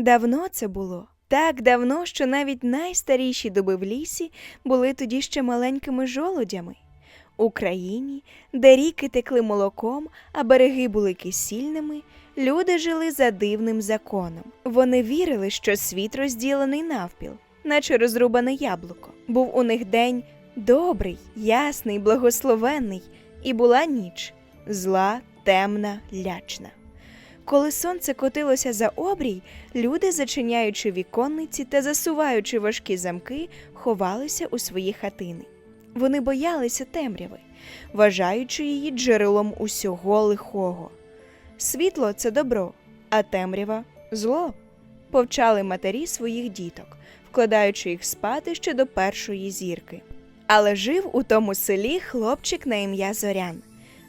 Давно це було. Так давно, що навіть найстаріші дуби в лісі були тоді ще маленькими жолудями. У країні, де ріки текли молоком, а береги були кисільними, люди жили за дивним законом. Вони вірили, що світ розділений навпіл, наче розрубане яблуко. Був у них день добрий, ясний, благословенний, і була ніч зла, темна, лячна. Коли сонце котилося за обрій, люди, зачиняючи віконниці та засуваючи важкі замки, ховалися у свої хатини. Вони боялися темряви, вважаючи її джерелом усього лихого. Світло це добро, а темрява зло. Повчали матері своїх діток, вкладаючи їх спати ще до першої зірки. Але жив у тому селі хлопчик на ім'я Зорян.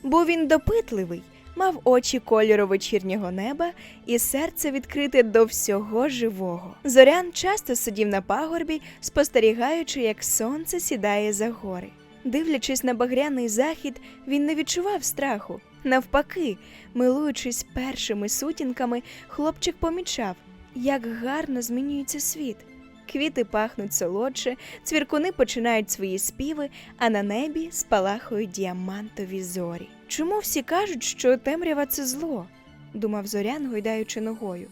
Був він допитливий, мав очі кольору вечірнього неба і серце відкрите до всього живого. Зорян часто сидів на пагорбі, спостерігаючи, як сонце сідає за гори. Дивлячись на багряний захід, він не відчував страху. Навпаки, милуючись першими сутінками, хлопчик помічав, як гарно змінюється світ. Квіти пахнуть солодше, цвіркуни починають свої співи, а на небі спалахують діамантові зорі. Чому всі кажуть, що темрява це зло? думав зорян, гойдаючи ногою.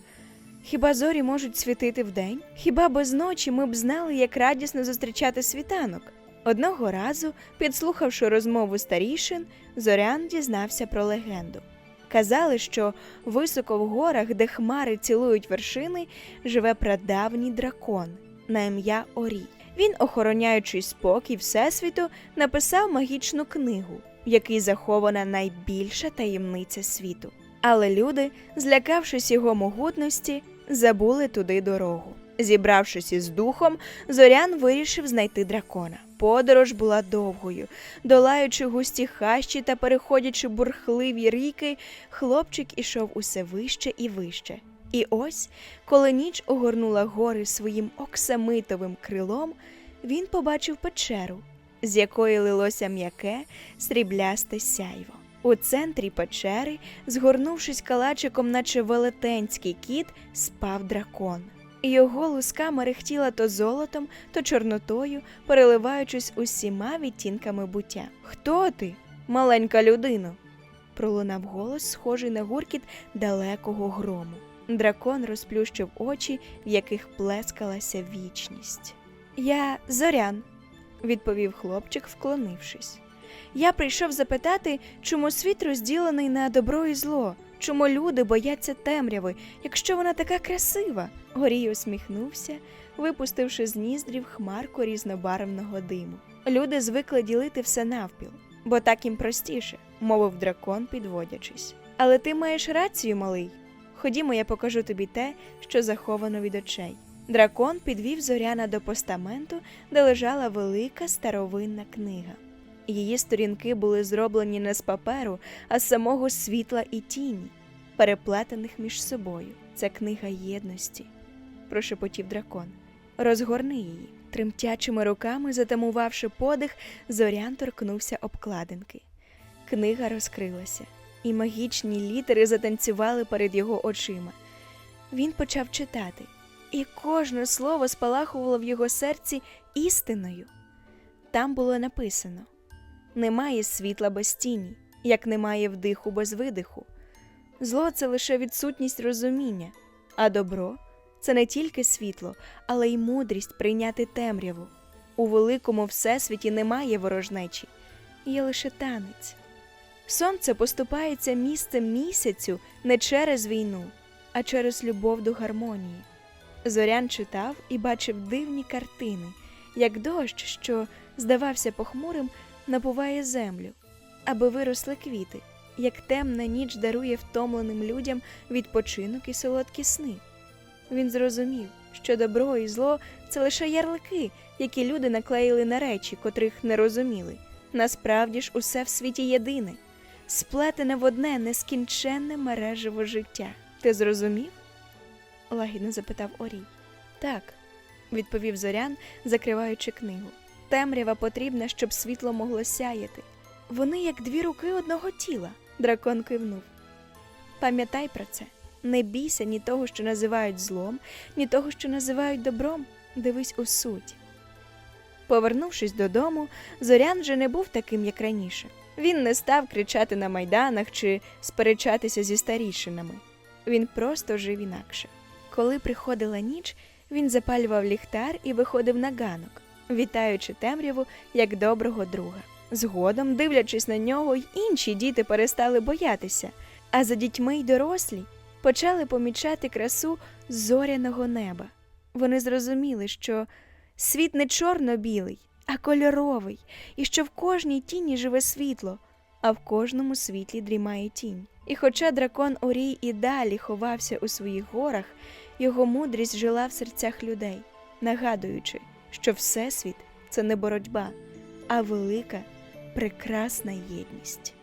Хіба зорі можуть світити вдень? Хіба без ночі ми б знали, як радісно зустрічати світанок? Одного разу, підслухавши розмову старішин, зорян дізнався про легенду. Казали, що високо в горах, де хмари цілують вершини, живе прадавній дракон на ім'я Орій. Він, охороняючи спокій Всесвіту, написав магічну книгу, в якій захована найбільша таємниця світу. Але люди, злякавшись його могутності, забули туди дорогу. Зібравшись із духом, зорян вирішив знайти дракона. Подорож була довгою. Долаючи густі хащі та переходячи бурхливі ріки, хлопчик ішов усе вище і вище. І ось, коли ніч огорнула гори своїм оксамитовим крилом, він побачив печеру, з якої лилося м'яке сріблясте сяйво. У центрі печери, згорнувшись калачиком, наче велетенський кіт, спав дракон. Його луска мерехтіла то золотом, то чорнотою, переливаючись усіма відтінками буття. Хто ти, маленька людино? пролунав голос, схожий на гуркіт далекого грому. Дракон розплющив очі, в яких плескалася вічність. Я зорян, відповів хлопчик, вклонившись. Я прийшов запитати, чому світ розділений на добро і зло, чому люди бояться темряви, якщо вона така красива. Горій усміхнувся, випустивши з ніздрів хмарку різнобарвного диму. Люди звикли ділити все навпіл, бо так їм простіше, мовив дракон, підводячись. Але ти маєш рацію, малий. Ходімо, я покажу тобі те, що заховано від очей. Дракон підвів зоряна до постаменту, де лежала велика старовинна книга. Її сторінки були зроблені не з паперу, а з самого світла і тіні, переплетених між собою. Це книга єдності, прошепотів дракон. Розгорни її. Тремтячими руками, затамувавши подих, зорян торкнувся обкладинки. Книга розкрилася, і магічні літери затанцювали перед його очима. Він почав читати, і кожне слово спалахувало в його серці істиною. Там було написано немає світла без тіні, як немає вдиху без видиху. Зло це лише відсутність розуміння, а добро це не тільки світло, але й мудрість прийняти темряву. У великому всесвіті немає ворожнечі, є лише танець. Сонце поступається місцем місяцю не через війну, а через любов до гармонії. Зорян читав і бачив дивні картини, як дощ, що здавався похмурим, напуває землю, аби виросли квіти, як темна ніч дарує втомленим людям відпочинок і солодкі сни. Він зрозумів, що добро і зло це лише ярлики, які люди наклеїли на речі, котрих не розуміли. Насправді ж усе в світі єдине, сплетене в одне нескінченне мережево життя. Ти зрозумів? Лагідно запитав Орій. Так, відповів зорян, закриваючи книгу. Темрява потрібна, щоб світло могло сяяти. Вони як дві руки одного тіла, дракон кивнув. Пам'ятай про це Не бійся ні того, що називають злом, ні того, що називають добром. Дивись у суть. Повернувшись додому, Зорян вже не був таким, як раніше. Він не став кричати на майданах чи сперечатися зі старішинами. Він просто жив інакше. Коли приходила ніч, він запалював ліхтар і виходив на ганок, вітаючи темряву як доброго друга. Згодом, дивлячись на нього, й інші діти перестали боятися, а за дітьми й дорослі почали помічати красу зоряного неба. Вони зрозуміли, що світ не чорно-білий, а кольоровий, і що в кожній тіні живе світло, а в кожному світлі дрімає тінь. І хоча дракон Орій і далі ховався у своїх горах, його мудрість жила в серцях людей, нагадуючи, що Всесвіт це не боротьба, а велика, прекрасна єдність.